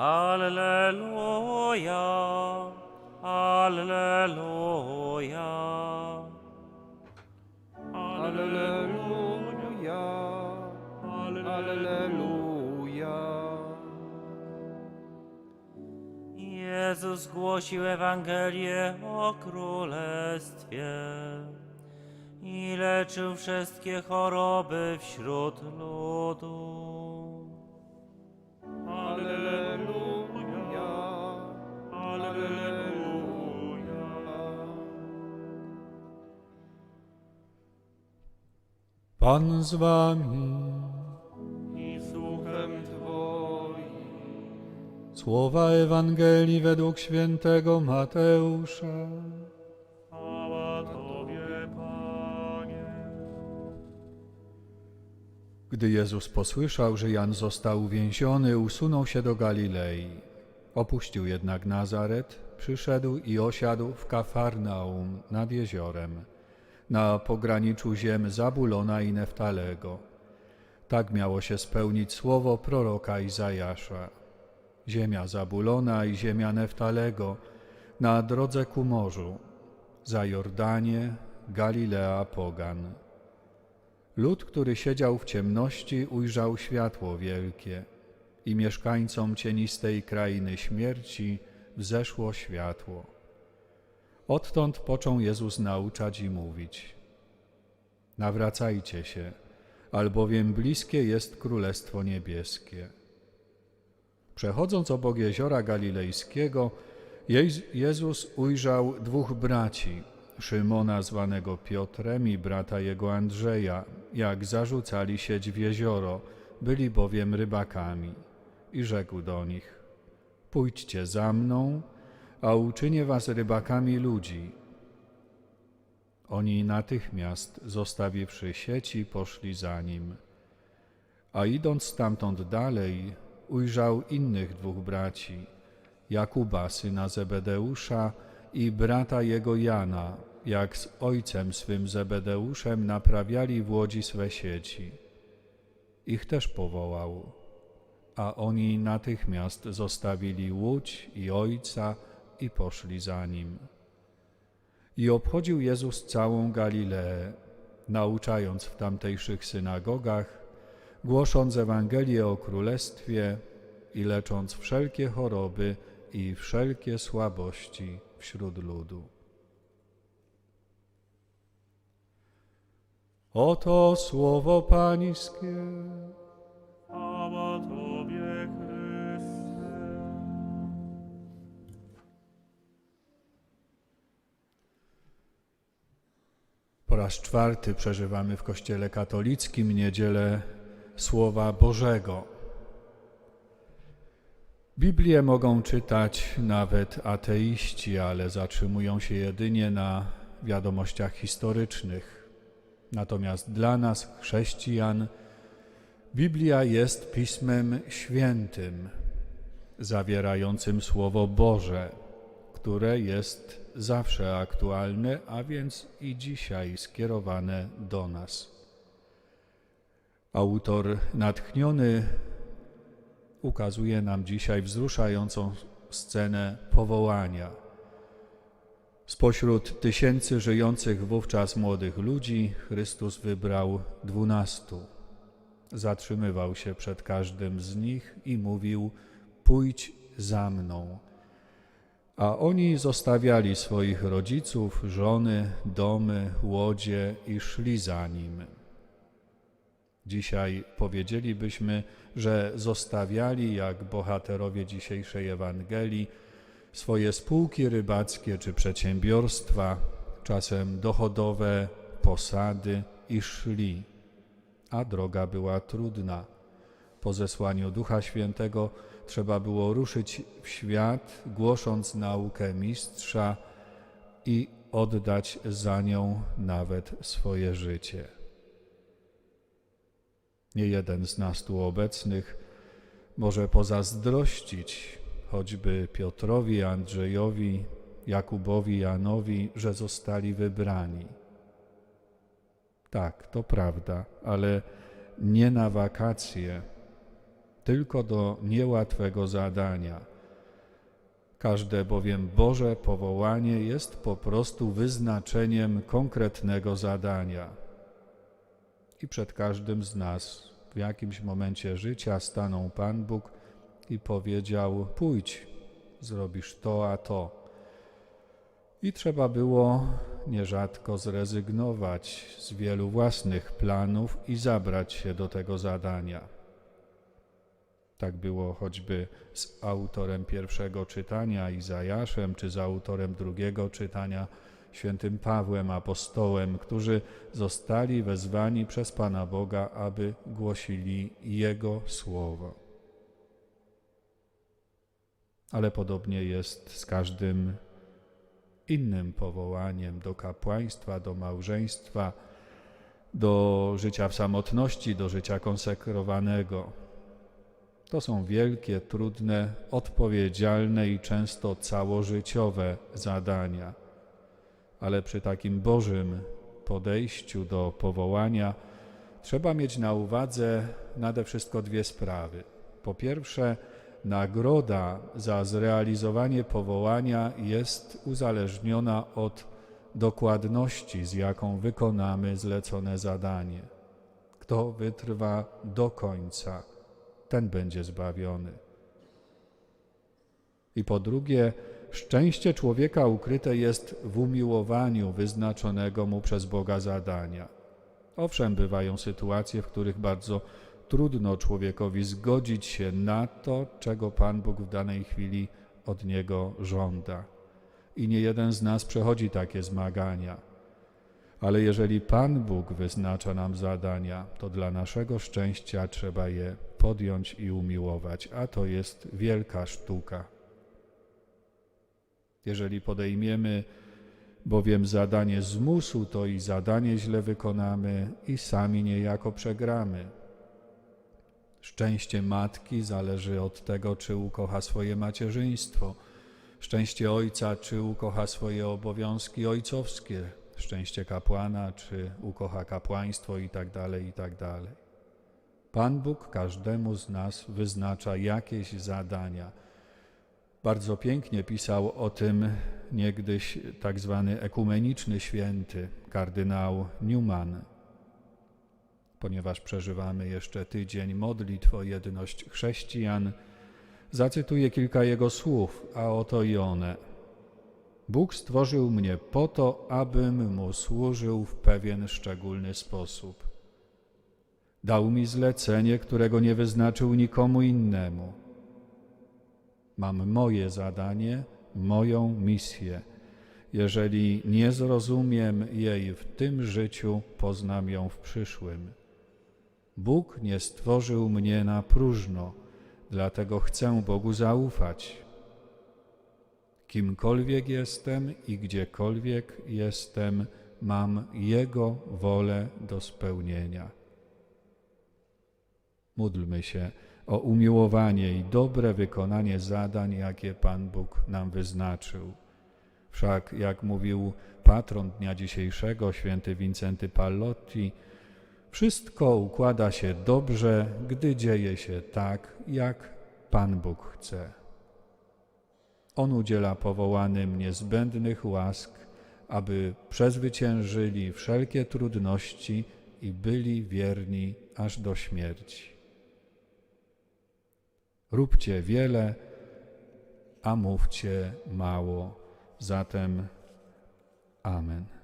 Alleluja, Alleluja. Alleluja, Alleluja. Jezus głosił Ewangelię o Królestwie i leczył wszystkie choroby wśród ludu. Pan z wami. I Duchem Twoim. Słowa Ewangelii według świętego Mateusza. Gdy Jezus posłyszał, że Jan został uwięziony, usunął się do Galilei. Opuścił jednak Nazaret, przyszedł i osiadł w Kafarnaum nad jeziorem, na pograniczu ziem Zabulona i Neftalego. Tak miało się spełnić słowo proroka Izajasza. Ziemia Zabulona i ziemia Neftalego, na drodze ku morzu, za Jordanie, Galilea Pogan. Lud, który siedział w ciemności, ujrzał światło wielkie i mieszkańcom cienistej krainy śmierci wzeszło światło. Odtąd począł Jezus nauczać i mówić: Nawracajcie się, albowiem bliskie jest Królestwo Niebieskie. Przechodząc obok jeziora galilejskiego, Jez- Jezus ujrzał dwóch braci, Szymona zwanego Piotrem i brata jego Andrzeja, jak zarzucali sieć w jezioro, byli bowiem rybakami. I rzekł do nich, pójdźcie za mną, a uczynię was rybakami ludzi. Oni natychmiast, zostawiwszy sieci, poszli za nim. A idąc stamtąd dalej, ujrzał innych dwóch braci, Jakuba, syna Zebedeusza i brata jego Jana, jak z ojcem swym Zebedeuszem naprawiali w łodzi swe sieci. Ich też powołał, a oni natychmiast zostawili łódź i ojca i poszli za nim. I obchodził Jezus całą Galileę, nauczając w tamtejszych synagogach, głosząc Ewangelię o Królestwie i lecząc wszelkie choroby i wszelkie słabości wśród ludu. Oto słowo Pańskie. Chwała Tobie, Chryste. Po raz czwarty przeżywamy w Kościele katolickim niedzielę Słowa Bożego. Biblię mogą czytać nawet ateiści, ale zatrzymują się jedynie na wiadomościach historycznych. Natomiast dla nas, chrześcijan, Biblia jest pismem świętym, zawierającym Słowo Boże, które jest zawsze aktualne, a więc i dzisiaj skierowane do nas. Autor natchniony ukazuje nam dzisiaj wzruszającą scenę powołania. Spośród tysięcy żyjących wówczas młodych ludzi Chrystus wybrał dwunastu. Zatrzymywał się przed każdym z nich i mówił: Pójdź za mną. A oni zostawiali swoich rodziców, żony, domy, łodzie i szli za nim. Dzisiaj powiedzielibyśmy, że zostawiali, jak bohaterowie dzisiejszej Ewangelii, swoje spółki rybackie czy przedsiębiorstwa, czasem dochodowe, posady i szli. A droga była trudna. Po zesłaniu Ducha Świętego trzeba było ruszyć w świat, głosząc naukę mistrza i oddać za nią nawet swoje życie. Nie jeden z nas tu obecnych może pozazdrościć choćby Piotrowi, Andrzejowi, Jakubowi, Janowi, że zostali wybrani. Tak, to prawda, ale nie na wakacje, tylko do niełatwego zadania. Każde bowiem Boże powołanie jest po prostu wyznaczeniem konkretnego zadania. I przed każdym z nas w jakimś momencie życia stanął Pan Bóg i powiedział: Pójdź, zrobisz to, a to. I trzeba było nierzadko zrezygnować z wielu własnych planów i zabrać się do tego zadania. Tak było choćby z autorem pierwszego czytania Izajaszem, czy z autorem drugiego czytania świętym Pawłem apostołem, którzy zostali wezwani przez Pana Boga, aby głosili Jego słowo. Ale podobnie jest z każdym innym powołaniem do kapłaństwa, do małżeństwa, do życia w samotności, do życia konsekrowanego. To są wielkie, trudne, odpowiedzialne i często całożyciowe zadania. Ale przy takim Bożym podejściu do powołania trzeba mieć na uwadze nade wszystko dwie sprawy. Po pierwsze, nagroda za zrealizowanie powołania jest uzależniona od dokładności, z jaką wykonamy zlecone zadanie. Kto wytrwa do końca, ten będzie zbawiony. I po drugie, szczęście człowieka ukryte jest w umiłowaniu wyznaczonego mu przez Boga zadania. Owszem, bywają sytuacje, w których bardzo trudno człowiekowi zgodzić się na to, czego Pan Bóg w danej chwili od niego żąda. I nie jeden z nas przechodzi takie zmagania. Ale jeżeli Pan Bóg wyznacza nam zadania, to dla naszego szczęścia trzeba je podjąć i umiłować, a to jest wielka sztuka. Jeżeli podejmiemy bowiem zadanie zmusu, to i zadanie źle wykonamy i sami niejako przegramy. Szczęście matki zależy od tego, czy ukocha swoje macierzyństwo. Szczęście ojca, czy ukocha swoje obowiązki ojcowskie. Szczęście kapłana, czy ukocha kapłaństwo i tak dalej, i tak. Pan Bóg każdemu z nas wyznacza jakieś zadania. Bardzo pięknie pisał o tym niegdyś tak zwany ekumeniczny święty, kardynał Newman. Ponieważ przeżywamy jeszcze tydzień modlitw o jedność chrześcijan, zacytuję kilka jego słów, a oto i one. Bóg stworzył mnie po to, abym mu służył w pewien szczególny sposób. Dał mi zlecenie, którego nie wyznaczył nikomu innemu. Mam moje zadanie, moją misję. Jeżeli nie zrozumiem jej w tym życiu, poznam ją w przyszłym. Bóg nie stworzył mnie na próżno, dlatego chcę Bogu zaufać. Kimkolwiek jestem i gdziekolwiek jestem, mam Jego wolę do spełnienia. Módlmy się o umiłowanie i dobre wykonanie zadań, jakie Pan Bóg nam wyznaczył. Wszak, jak mówił patron dnia dzisiejszego, święty Wincenty Pallotti, wszystko układa się dobrze, gdy dzieje się tak, jak Pan Bóg chce. On udziela powołanym niezbędnych łask, aby przezwyciężyli wszelkie trudności i byli wierni aż do śmierci. Róbcie wiele, a mówcie mało. Zatem Amen.